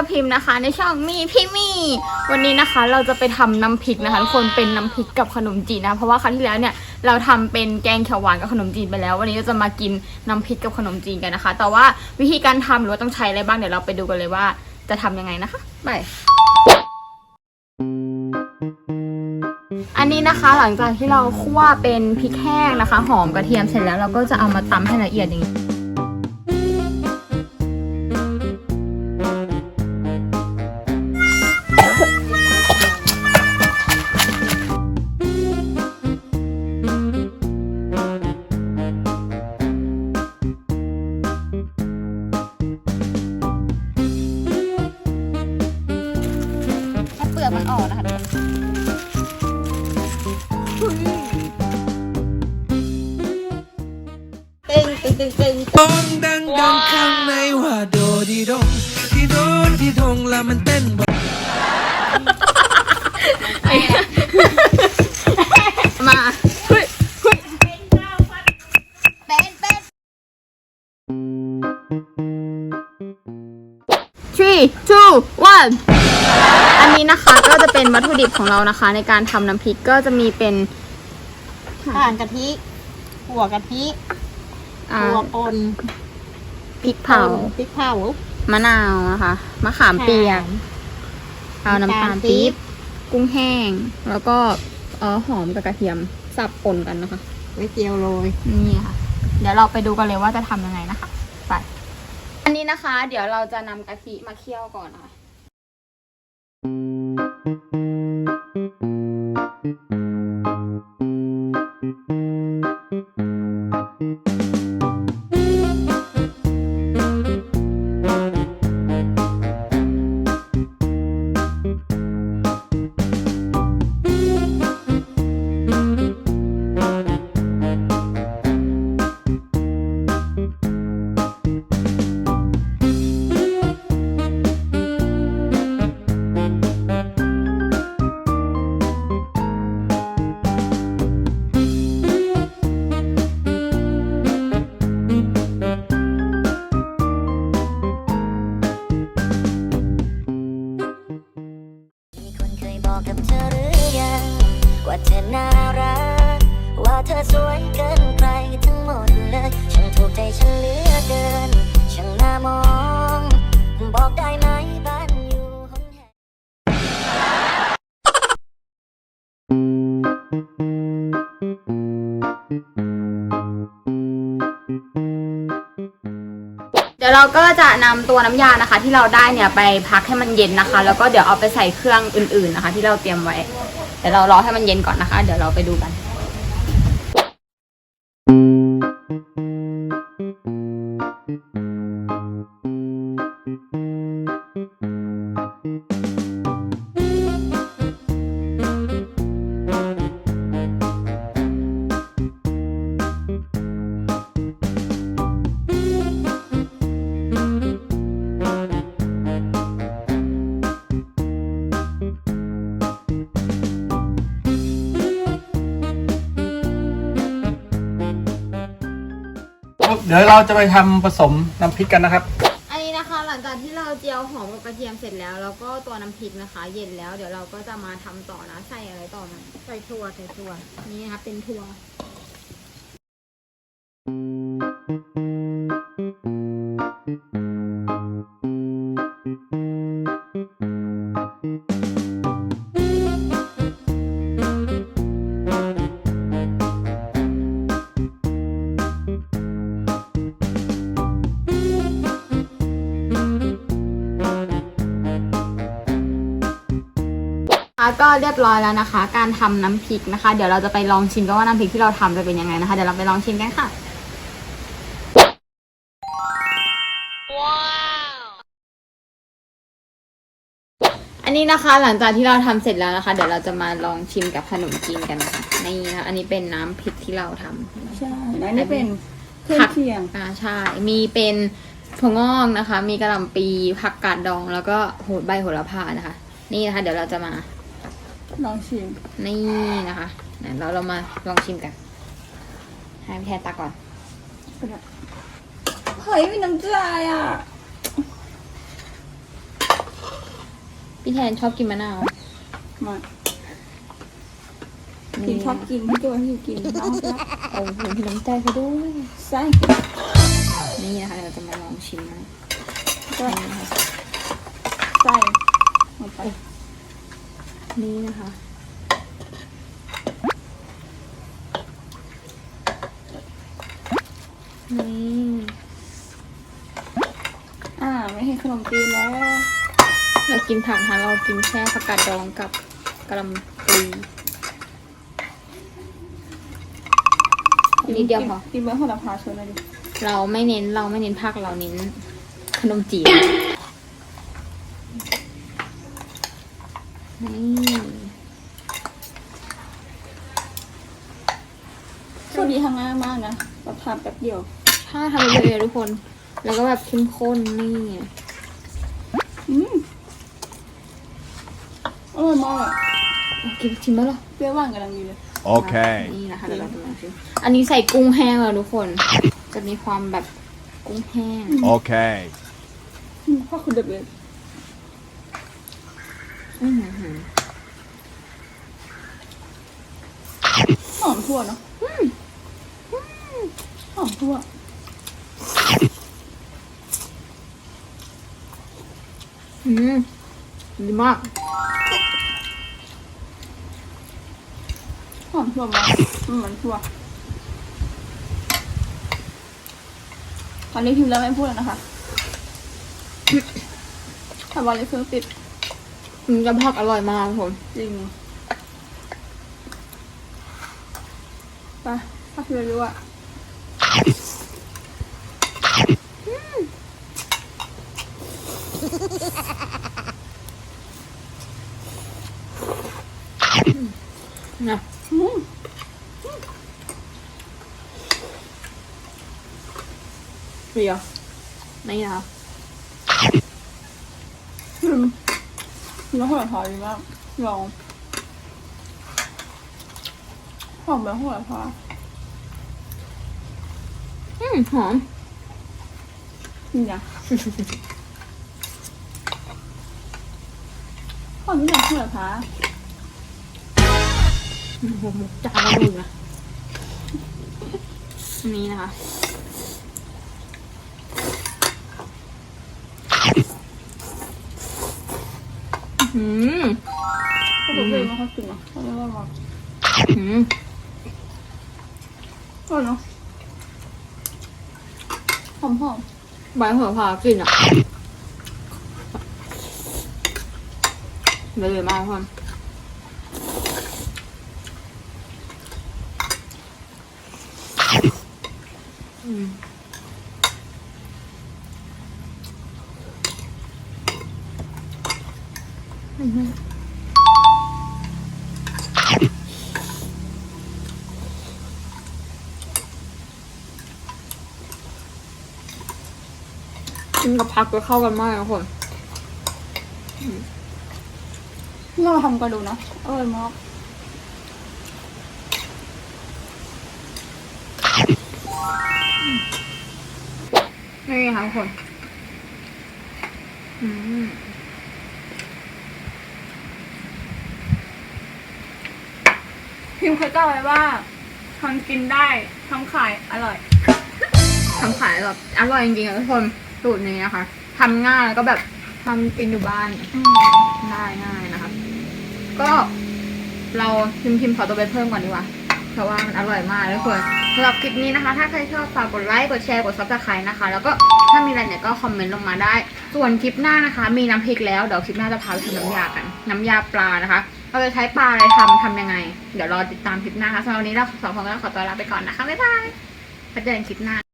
กับพิมพ์นะคะ ในช่องมีพี่มีวันนี้นะคะ เราจะไปทำน้ำพริกนะคะทุกคนเป็นน้ำพริกกับขนมจีนนะเพราะว่าครั้งที่แล้วเนี่ยเราทำเป็นแกงเขียวหวานกับขนมจีนไปแล้ว วันนี้เราจะมากินน้ำพริกกับขนมจีนกันนะคะ แต่ว่าวิธีการทำหรือว่าต้องใช้อะไรบ้างเดี๋ยวเราไปดูกันเลยว่าจะทำยังไงนะคะไปอันนี้นะคะหลังจากที่เราคั่วเป็นพริกแห้งนะคะ หอมกระเทียมเสร็จแล้วเราก็จะเอามาตำให้ละเอียดอย่างนี้ ออกนะคะทุกคนตึงตึงตึงตึงร้องดังดังข้างในว่าโดดีดงที่โดนที่ทงแล้วมันเต้นบ นนี้นะคะก็จะเป็นวัตถุดิบของเรานะคะ ในการทำน้ำพริกก็จะมีเป็นห่านกะทิหัวกะทิอ่าหัวป่นพริกเผาพริกเผามะนาวนะคะมะขามเปียกเอาน้ำตาลปี๊บกุ้งแห้ง แล้วก็เออหอมกับกระเทียมสับป่นกันนะคะไว้เจียวโรยนี่ค่ะ เดี๋ยวเราไปดูกันเลยว่าจะทำยังไงนะคะ ไป อันนี้นะคะ เดี๋ยวเราจะนำกะทิมาเคี่ยวก่อนนะคะ มี บอกกับเธอหรือยังว่าเธอน่ารัก ว่าเธอสวยเกินใครทั้งหมดเลยฉันถูกใจฉันเหลือเกินช่างน่ามอง บอกได้ไหม ยวเราก็จะนำตัวน้ำยานะคะ ที่เราได้เนี่ยไปพักให้มันเย็นนะคะ แล้วก็เดี๋ยวเอาไปใส่เครื่องอื่นๆนะคะ ที่เราเตรียมไว้เดี๋ยวเรารอให้มันเย็นก่อนนะคะ เดี๋ยวเราไปดูกัน ดี๋ยวเราจะไปทำผสมน้ำพริกกันนะครับ อันนี้นะคะหลังจากที่เราเจียวหอมกับกระเทียมเสร็จแล้วแล้วก็ตัวน้ำพริกนะคะ เย็นแล้วเดี๋ยวเราก็จะมาทำต่อนะใส่อะไรต่อมาใส่ถั่วใส่ถั่วนี่นะคะเป็นถั่ว ก็เรียบร้อยแล้วนะคะ การทำน้ำพริกนะคะ เดี๋ยวเราจะไปลองชิมกันว่าน้ำพริกที่เราทำจะเป็นยังไงนะคะ เดี๋ยวเราไปลองชิมกันค่ะอันนี้นะคะหลังจากที่เราทำเสร็จแล้วนะคะ เดี๋ยวเราจะมาลองชิมกับขนมจีนกันนะคะนี่นะคะอันนี้เป็นน้ำพริกที่เราทำใช่แล้วนี่เป็นเครื่องเคียงอ่าใช่มีเป็นถั่วงอกนะคะ มีกระหล่ำปีผักกาดดองแล้วก็โหใบโหระพานะคะ นี่นะคะ เดี๋ยวเราจะมา ลองชิม นี่นะคะเดี๋ยวเราเรามาลองชิมกันให้พี่แทนตาก่อน เฮ้ยมีน้ำใจอะ พี่แทนชอบกินมะนาวมาพี่ชอบกินพี่ตัวพี่กินเอาละเอาเห็นพี่น้ำใจเขาด้วยใส่นี่นะคะเราจะมาลองชิมนะใส่นี่นะคะใส่ลงไป นี่นะคะ นี่อ่าไม่ให้ขนมจีนแล้ว เรากินผักนะคะเรากินแค่ผักกาดดองกับกะหล่ำปลีนิดเดียวพอกินเบอร์หัวละพาชวนเลยดิเราไม่เน้นเราไม่เน้นผักเราเน้นขนมจีนนี่ สวัสดีทางง่ายมากนะแบบทำแป๊บเดียว ถ้าทำเยอะๆทุกคน แล้วก็แบบเข้มข้นนี่อืมอร่อยมากอะเอากินชิมบ้างเหรอเปรี้ยวหวานกำลังดีเลย Okay. นี่นะคะเดี๋ยวเราจะลองชิมอันนี้ใส่กุ้งแห้งแล้วทุกคน จะมีความแบบกุ้งแห้ง Okay. อืมพ่อคุณเด็ดเลยอื้อหือหอมทั่วเนาะห อมทั่วอืมดีมากหอมทั่วมากอืมมันทั่วตอนนี้พิมพ์แล้วไม่พูดแล้วนะคะแต่วันนี้เครื่องติดมันจะผักอร่อยมากทุกคนจริงไปถ้าพิมพ์รู้อะ นะอืมเดียวนี่นะคะพิมพ์พิมพ์แล้วหัวละพาดีมากลองหอมแบบหัวละพาอืม หอมนี่นะหอมที่ไหนหัวละพาโอ้โหจานละหนึ่งนะอันนี้นะคะอืมเขาบอกเลยไม่ค่อยกินอะเขาเรียกว่าว่าอืมอร่อยเนาะหอ มหอมใบหัวผากลิ่นอะเลยมากทุกคนอืมอืม กินกับผักก็เข้ากันมากทุกคนเรามาทำกันดูนะอร่อยมากนี่ค่ะทุกคน อืมพิมพ์เคยกล่าวไว้ว่าทำกินได้ทำขายอร่อยทำขายแบบอร่อยจริงๆค่ะทุกคน สูตรนี้นะคะทำง่ายแล้วก็แบบทำกินอยู่บ้านได้ง่ายนะคะ ก็เราพิมพ์พิมพ์ขอตัวไปเพิ่มก่อนดีกว่าเพราะว่ามันอร่อยมากทุกคนสำหรับคลิปนี้นะคะ ถ้าใครชอบฝากกดไลค์กดแชร์กดซับสไครต์นะคะ แล้วก็ถ้ามีอะไรเนี่ยก็คอมเมนต์ลงมาได้ ส่วนคลิปหน้านะคะ มีน้ำพริกแล้วเดี๋ยวคลิปหน้าจะพาไปทำน้ำยากัน น้ำยาปลานะคะเราจะใช้ปลาอะไรทำทำยังไง เดี๋ยวรอติดตามคลิปหน้าค่ะสำหรับวันนี้เราสองคนก็ขอตัวลาไปก่อนนะคะบ๊ายบายไปเจอกันคลิปหน้า